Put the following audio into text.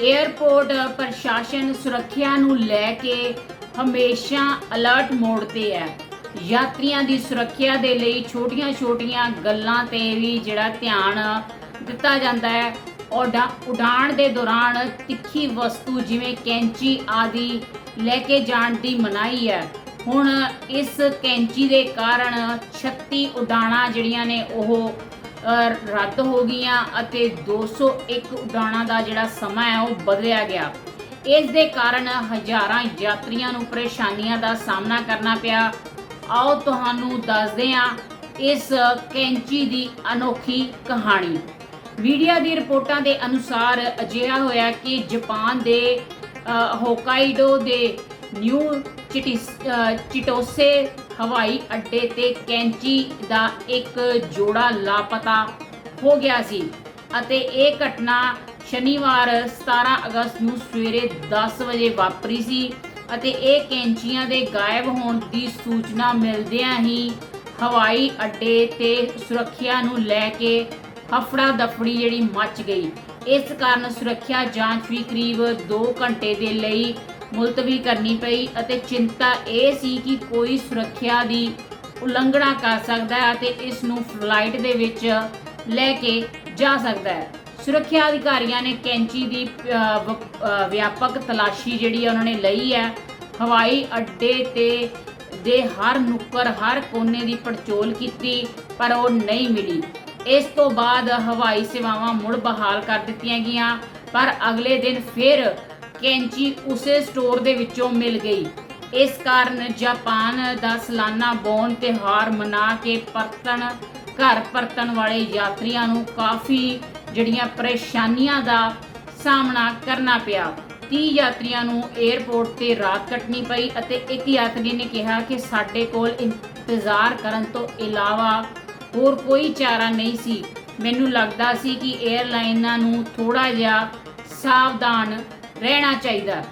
Airport ਪ੍ਰਸ਼ਾਸਨ ਸੁਰੱਖਿਆ ਨੂੰ ਲੈ ਕੇ ਹਮੇਸ਼ਾ ਅਲਰਟ ਮੋਡ ਤੇ ਹੈ। ਯਾਤਰੀਆਂ ਦੀ ਸੁਰੱਖਿਆ ਦੇ ਲਈ ਛੋਟੀਆਂ-ਛੋਟੀਆਂ ਗੱਲਾਂ ਤੇ ਵੀ ਜਿਹੜਾ ਧਿਆਨ ਦਿੱਤਾ ਜਾਂਦਾ ਹੈ। ਉਡਾ- ਉਡਾਣ ਦੇ ਦੌਰਾਨ ਤਿੱਖੀ ਵਸਤੂ ਜਿਵੇਂ ਕੈਂਚੀ ਆਦਿ ਲੈ ਕੇ ਜਾਣ ਦੀ ਮਨਾਹੀ ਹੈ। ਹੁਣ ਇਸ ਕੈਂਚੀ ਦੇ ਕਾਰਨ 36 ਉਡਾਣਾਂ ਜਿਹੜੀਆਂ ਨੇ ਉਹ ਰੱਦ ਹੋ ਗਈਆਂ ਅਤੇ 201 ਉਡਾਣਾਂ ਦਾ ਜਿਹੜਾ ਸਮਾਂ ਹੈ, ਉਹ ਬਦਲਿਆ ਗਿਆ। ਇਸ ਦੇ ਕਾਰਨ ਹਜ਼ਾਰਾਂ ਯਾਤਰੀਆਂ ਨੂੰ ਪਰੇਸ਼ਾਨੀਆਂ ਦਾ ਸਾਹਮਣਾ ਕਰਨਾ ਪਿਆ। ਆਓ ਤੁਹਾਨੂੰ ਦੱਸਦੇ ਹਾਂ ਇਸ ਕੈਂਚੀ ਦੀ ਅਨੋਖੀ ਕਹਾਣੀ। ਮੀਡੀਆ ਦੀ ਰਿਪੋਰਟਾਂ ਦੇ ਅਨੁਸਾਰ ਅਜਿਹਾ ਹੋਇਆ ਕਿ ਜਾਪਾਨ ਦੇ ਹੋਕਾਈਡੋ ਦੇ ਨਿਊ ਚਿਟਿਸ ਚਿਟੋਸੇ ਹਵਾਈ ਅੱਡੇ ਤੇ ਕੈਂਚੀ ਦਾ ਇੱਕ ਜੋੜਾ ਲਾਪਤਾ ਹੋ ਗਿਆ ਸੀ ਅਤੇ ਇਹ ਘਟਨਾ ਸ਼ਨੀਵਾਰ 17 ਅਗਸਤ ਨੂੰ ਸਵੇਰੇ 10 ਵਜੇ ਵਾਪਰੀ ਸੀ ਅਤੇ ਇਹ ਕੈਂਚੀਆਂ ਦੇ ਗਾਇਬ ਹੋਣ ਦੀ ਸੂਚਨਾ ਮਿਲਦਿਆਂ ਹੀ ਹਵਾਈ ਅੱਡੇ ਤੇ ਸੁਰੱਖਿਆ ਨੂੰ ਲੈ ਕੇ ਹਫੜਾ ਦਫੜੀ ਜਿਹੜੀ ਮੱਚ ਗਈ। ਇਸ ਕਾਰਨ ਸੁਰੱਖਿਆ ਜਾਂਚ ਵੀ ਕਰੀਬ 2 ਘੰਟੇ ਦੇ ਲਈ ਮੁਲਤਵੀ ਕਰਨੀ ਪਈ ਅਤੇ ਚਿੰਤਾ ਇਹ ਸੀ ਕਿ ਕੋਈ ਸੁਰੱਖਿਆ ਦੀ ਉਲੰਘਣਾ ਕਰ ਸਕਦਾ ਹੈ ਅਤੇ ਇਸ ਨੂੰ ਫਲਾਈਟ ਦੇ ਵਿੱਚ ਲੈ ਕੇ ਜਾ ਸਕਦਾ ਹੈ। ਸੁਰੱਖਿਆ ਅਧਿਕਾਰੀਆਂ ਨੇ ਕੈਂਚੀ ਦੀ ਵਿਆਪਕ ਤਲਾਸ਼ੀ ਜਿਹੜੀ ਹੈ ਉਹਨਾਂ ਨੇ ਲਈ ਹੈ। ਹਵਾਈ ਅੱਡੇ ਤੇ, ਦੇ ਹਰ ਨੁੱਕਰ, ਹਰ ਕੋਨੇ ਦੀ ਪੜਚੋਲ ਕੀਤੀ, ਪਰ ਉਹ ਨਹੀਂ ਮਿਲੀ। ਇਸ ਤੋਂ ਬਾਅਦ ਹਵਾਈ ਸੇਵਾਵਾਂ ਮੁੜ ਬਹਾਲ ਕਰ ਦਿੱਤੀਆਂ ਗਈਆਂ, ਪਰ ਅਗਲੇ ਦਿਨ ਫਿਰ ਕੈਂਚੀ ਉਸੇ ਸਟੋਰ ਦੇ ਵਿੱਚੋਂ ਮਿਲ ਗਈ। ਇਸ ਕਾਰਨ ਜਾਪਾਨ ਦਾ ਸਾਲਾਨਾ ਬੋਨ ਤਿਉਹਾਰ ਮਨਾ ਕੇ ਪਰਤਣ, ਘਰ ਪਰਤਣ ਵਾਲੇ ਯਾਤਰੀਆਂ ਨੂੰ ਕਾਫੀ ਜਿਹੜੀਆਂ ਪਰੇਸ਼ਾਨੀਆਂ ਦਾ ਸਾਹਮਣਾ ਕਰਨਾ ਪਿਆ। 30 ਯਾਤਰੀਆਂ ਨੂੰ 에ਅਰਪੋਰਟ ਤੇ ਰਾਤ ਕੱਟਣੀ ਪਈ ਅਤੇ ਇੱਕ ਯਾਤਰੀ ਨੇ ਕਿਹਾ ਕਿ ਸਾਡੇ ਕੋਲ ਇੰਤਜ਼ਾਰ ਕਰਨ ਤੋਂ ਇਲਾਵਾ ਹੋਰ ਕੋਈ ਚਾਰਾ ਨਹੀਂ ਸੀ। ਮੈਨੂੰ ਲੱਗਦਾ ਸੀ ਕਿ 에ਅਰਲਾਈਨਾਂ ਨੂੰ ਥੋੜਾ ਜਿਹਾ ਸਾਵਧਾਨ ਰਹਿਣਾ ਚਾਹੀਦਾ।